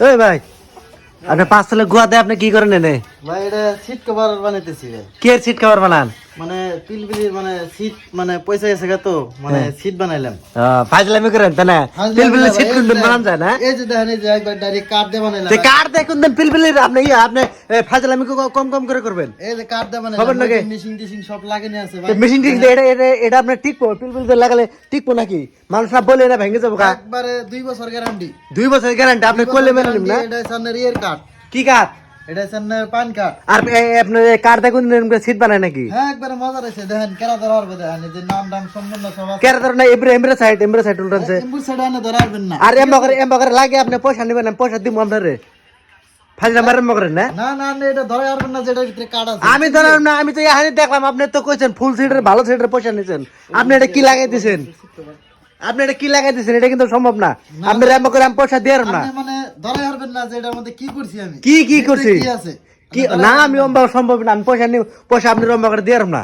ওই ভাই আপনি পাঁচ সালে গুয়াতে আপনি কি করেন এনে? ভাই এটা সিট কভার বানাইতেছি ভাই কে সিট খাবার বানান? মানে মানে সিট মানে পয়সা গেছে তো মানে সিট বানাইলাম। ফাজলামি করেন তাই না? পিলপিলি সিট কোন দিন বানান যায় না? এই যে দেখেন এই যে একবার ডাইরেক্ট কাঠ দিয়ে বানাইলাম তে কার দেখুন দেন পিলপিলির আপনি আপনি ফাজলামি কম কম করে করবেন। এই যে কাঠ দিয়ে খবর নাকি? বানাইলাম মেশিন টেশিন সব লাগানো আছে ভাই। মেশিন ঠিক এটা এটা পিলপিলি তো লাগালে টিকবো নাকি? মানুষ না বলে না ভেঙে যাব একবারে দুই বছর গ্যারান্টি দুই বছর গ্যারান্টি আপনি মেনে না? এটা সামনে রিয়ার কাঠ কি কাঠ এটা পান কাঠ আর সিট বানায় নাকি? হ্যাঁ একবারে মজা রয়েছে দেখেন কেরা ধরা পারবে দেখেন যে নাম দাম সম্পূর্ণ সব আছে। কেন ধরেন এমব্রে এমব্রে সাইড এমব্রে সাইড উল্টানছে এমবুর সাইড আনে ধরা পারবেন না। আর এম বকরে এম বকরে লাগে আপনি পয়সা নেবেন না পয়সা দিব আপনারে। আমি ধরেন না আমি তো এখানে দেখলাম আপনি তো কইছেন ফুল সিটের ভালো সিটের পয়সা নিছেন। আপনি এটা কি লাগাই দিছেন? আপনি এটা কি লাগাই দিছেন এটা কিন্তু সম্ভব না। আপনি র্যাম করে আমি পয়সা দিয়ে না। মানে ধরা পারবেন না যে এটার মধ্যে কি করছি আমি? কি কি করছি? কি আছে? কি না আমি অম্বা সম্ভব না। আমি পয়সা নিব পয়সা আপনি রম্বা করে দিয়ে না।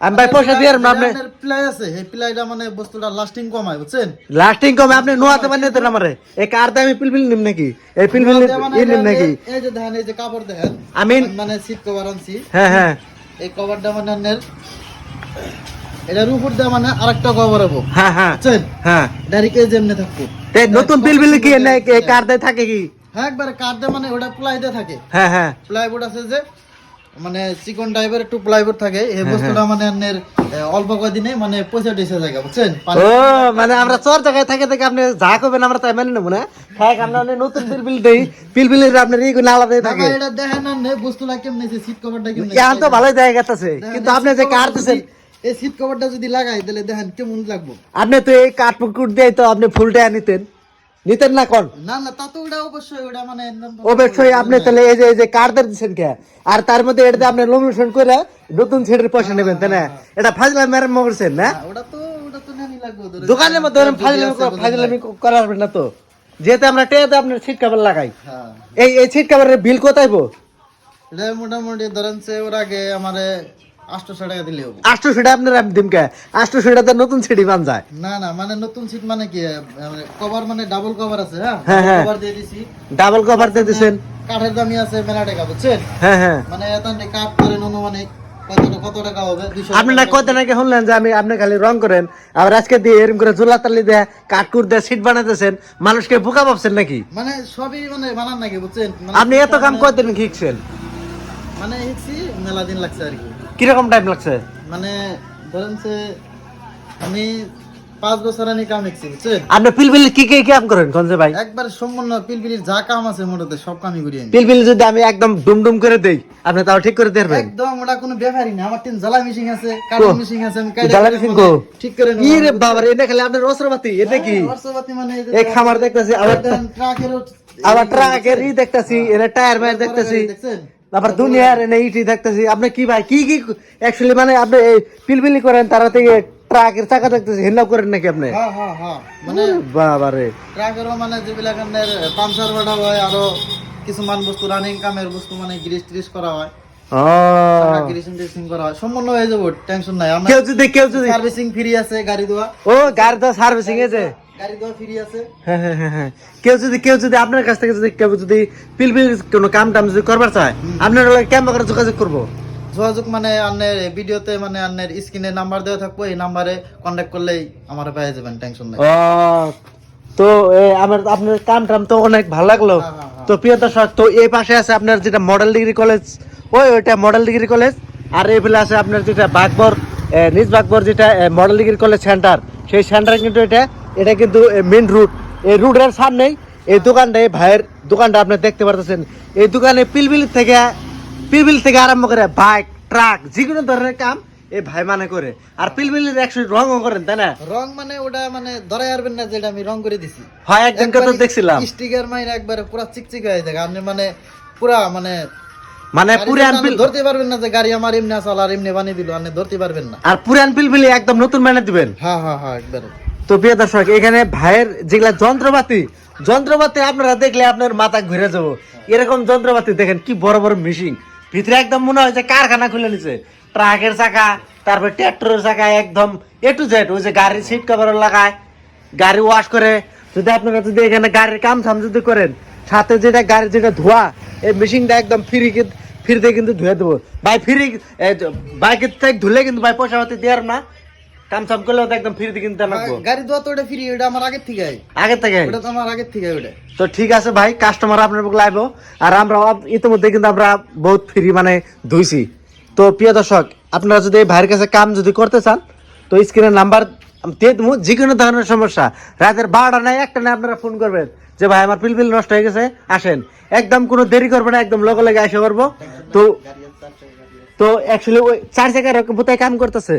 আমি ভাই পয়সা দিয়ে না আপনি প্লাই আছে। এই প্লাইটা মানে বস্তুটা লাস্টিং কমায় বুঝছেন? লাস্টিং কমে আপনি নোয়াতে বানিয়ে দেন আমারে। এই কার দিয়ে আমি পিলপিল নিম নাকি? এই পিলপিল মানে নিম নাকি? এই যে ধান এই যে কাপড় দেখেন। আমি মানে সিট কভার আনছি। হ্যাঁ হ্যাঁ। এই কভারটা মানে আনের এটার উপর দিয়ে মানে আরেকটা কভার হব হ্যাঁ। হ্যাঁ। হ্যাঁ ডাইরেক্ট যেমনে থাকব। নতুন পিলপিল কি কার দিয়ে থাকে কি? হ্যাঁ একবারে দিয়ে মানে ওটা প্লাই দিয়ে থাকে। হ্যাঁ হ্যাঁ। প্লাইবোর্ড আছে যে মানে চিকন টাইপের একটু প্লাইবোর্ড থাকে। এই বস্তুটা মানে আনের অল্প কদিনে মানে পয়সা টেসে যায় বুঝছেন? ও মানে আমরা চর জায়গায় থাকে থেকে আপনি যা করবেন আমরা তাই মেনে নেব না। খাই আমরা অনেক নতুন পিলপিল দেই। পিলপিলের আপনার এই গুলো আলাদাই থাকে। এটা দেখেন না বস্তুটা কেমনে সিট কভারটা কেমনে এখন তো ভালোই দেখা গেছে কিন্তু আপনি যে কার দিচ্ছেন এই সিট কভারটা যদি লাগাই তাহলে দেখেন কেমন লাগবো। আপনি তো এই দিয়ে তো আপনি ফুলটা নিতেন নিতেন না কোন? না না তা তো ওটা অবশ্যই ওটা মানে অবশ্যই আপনি তাহলে এই যে এই যে দিয়ে দিচ্ছেন কে? আর তার মধ্যে এটা আপনি লমিনেশন করে নতুন ছেড়ে পয়সা নেবেন তাই না? এটা ফাজলা মেরাম করছেন না? হ্যাঁ, ওটা তো ওটা তো নানি লাগবে দোকানের মধ্যে ফাজলামি কর- ফাজলামি করা হবে না তো? যেহেতু আমরা টেয়াতে আপনার সিট কাভার লাগাই। হ্যাঁ। এই এই সিট কাভারের বিল কোথায় বো মোটামুটি ধরেন সে ওর আগে আমারে আটশোশো টাকা দিলে হব। আটশো সেটা আপনার আমি দিমকে? আটশো সেটা নতুন সিটি বান যায়। না না মানে নতুন সিট মানে কি কভার মানে ডাবল কভার আছে হ্যাঁ। কভার দিয়ে দিছি। ডাবল কভার দিয়ে দিচ্ছেন কাঠের দামি আছে মেলা টাকা বুঝছেন? হ্যাঁ হ্যাঁ। মানে এত কাঠ করেন অনুমানিক কত কত টাকা আপনি না নাকি শুনলেন যে আমি আপনি খালি রং করেন আবার আজকে দিয়ে এরকম করে জোলা তালি দেয়া কাঠকুর দিয়ে সিট বানাতেছেন মানুষকে বোকা ভাবছেন নাকি? মানে সবই মানে বানান নাকি বুঝছেন? মানে আপনি এত কাম কতদিন শিখছেন? মানে মেলা দিন লাগছে আর কি। কীরকম টাইম লাগছে? মানে ধরেন সে আমি পাঁচ বছর আমি কাম বুঝছেন? আপনি পিলপিল কি কি কাম করেন ভাই? একবার সম্পূর্ণ পিলপিলির যা কাম আছে মোটাতে সব কামই করি আমি। পিলপিল যদি আমি একদম ডুম ডুম করে দেই আপনি তাও ঠিক করে দেবেন? একদম ওটা কোনো ব্যাপারই না। আমার তিন জ্বালা আছে আছে আমি জ্বালা কো? ঠিক করে ই রে বাবা রে এটা খালি আপনার রসরবাতি এটা কি? বর্ষপাতি মানে এই খামার দেখতেছি আবার দেখেন ট্রাকেরও আবার ট্রাকের ই দেখতেছি এটা টায়ার মায়ের দেখতেছি। দেখছেন? আবার দুনিয়ার এনে ইটি দেখতেছি। আপনি কি ভাই কি কি অ্যাকচুয়ালি মানে আপনি এই পিলপিলি করেন তারা থেকে ট্রাকের চাকা দেখতেছি হেন্নাও করেন নাকি আপনি? হ্যাঁ হ্যাঁ হ্যাঁ। মানে বাবা রে ট্রাকেরও মানে যেবিলাক আপনার পাংচার বাটা হয় আরও কিছুমান বস্তু রানিং কামের বস্তু মানে গ্রিস ট্রিস করা হয়। হয়ে সার্ভিসিং ফ্রি আছে গাড়ি দেওয়া ও গাড়ি সার্ভিসিং দেওয়া ফ্রি আছে কেউ যদি কেউ যদি আপনার কাছ থেকে যদি কেউ যদি পিলপিল কোনো কাম টাম যদি করবার চায় আপনার কেমন করে যোগাযোগ করব? যোগাযোগ মানে আন্নের ভিডিওতে মানে আন্নের স্ক্রিনে নাম্বার দেওয়া থাকব এই নাম্বারে কন্ট্যাক্ট করলেই আমার পেয়ে যাবেন টেনশন নাই। তো আমার আপনার কাম টাম তো অনেক ভালো লাগল। হ্যাঁ, হ্যাঁ, হ্যাঁ। তো প্রিয় দর্শক তো এই পাশে আছে আপনার যেটা মডেল ডিগ্রি কলেজ ওই ওইটা মডেল ডিগ্রি কলেজ আর এই ফেলে আছে আপনার যেটা বাগবর নিজ বাগবর যেটা মডেল ডিগ্রি কলেজ সেন্টার সেই সেন্টার কিন্তু এটা এটা কিন্তু মেন রুট এই রুটের সামনেই এই দোকানটা এই ভাইয়ের দোকানটা আপনি দেখতে পারতেছেন। এই দোকানে পিলবিল থেকে পিলবিল থেকে আরম্ভ করে বাইক ট্রাক যে কোনো ধরনের কাম এই ভাই মানে করে। আর পিলবিলের একশো রঙও করেন তাই না? রং মানে ওটা মানে ধরে আসবেন না যেটা আমি রং করে দিছি। হয় একজনকে তো দেখছিলাম। স্টিকার মাইর একবারে পুরা চিকচিক হয়ে যায়। আপনি মানে পুরা মানে মানে পুরান পিল ধরতে পারবেন না যে গাড়ি আমার এমনি আর এমনি বানিয়ে দিল আপনি ধরতে পারবেন না। আর পুরান পিলপিলি একদম নতুন মানে দিবেন। হ্যাঁ হ্যাঁ হ্যাঁ একবারে। তো প্রিয় দর্শক, এখানে ভাইয়ের যেগুলা যন্ত্রপাতি যন্ত্রপাতি আপনারা দেখলে আপনার মাথা ঘুরে যাব। এরকম যন্ত্রপাতি দেখেন কি বড় বড় মেশিন ভিতরে একদম মনে হয় যে কারখানা খুলে নিছে। ট্রাকের চাকা, তারপর ট্রাক্টরের চাকা, একদম এ টু জেড ওই যে গাড়ির সিট কভার লাগায়। গাড়ি ওয়াশ করে। যদি আপনারা যদি এখানে গাড়ির কাম সাম যদি করেন, সাথে যেটা গাড়ির যেটা ধোয়া, এই মেশিনটা একদম ফ্রি ফ্রিতে কিন্তু ধুয়ে দেবো। ভাই ফ্রি বাইকের থেকে ধুলে কিন্তু ভাই পয়সা পাতি দেওয়ার না। কাম সাম করলেও তো একদম ফ্রিতে কিনতে লাগবো। গাড়ি দোয়া তো ওটা ফ্রি ওটা আমার আগের থেকে। আগে থেকে? ওটা তো আমার আগের থেকে ওটা। তো ঠিক আছে ভাই কাস্টমার আপনার বুক লাইব আর আমরা ইতিমধ্যে কিন্তু আমরা বহুত ফ্রি মানে ধুইছি। তো প্রিয় দর্শক আপনারা যদি এই ভাইয়ের কাছে কাম যদি করতে চান তো স্ক্রিনের নাম্বার দিয়ে দেবো। যে কোনো ধরনের সমস্যা রাতের বারোটা নাই একটা নাই আপনারা ফোন করবেন। যে ভাই আমার পিলপিল নষ্ট হয়ে গেছে আসেন। একদম কোনো দেরি করবে না একদম লগে লগে আসে করব। তো তো অ্যাকচুয়ালি ওই চার জায়গায় বোধহয় কাম করতেছে।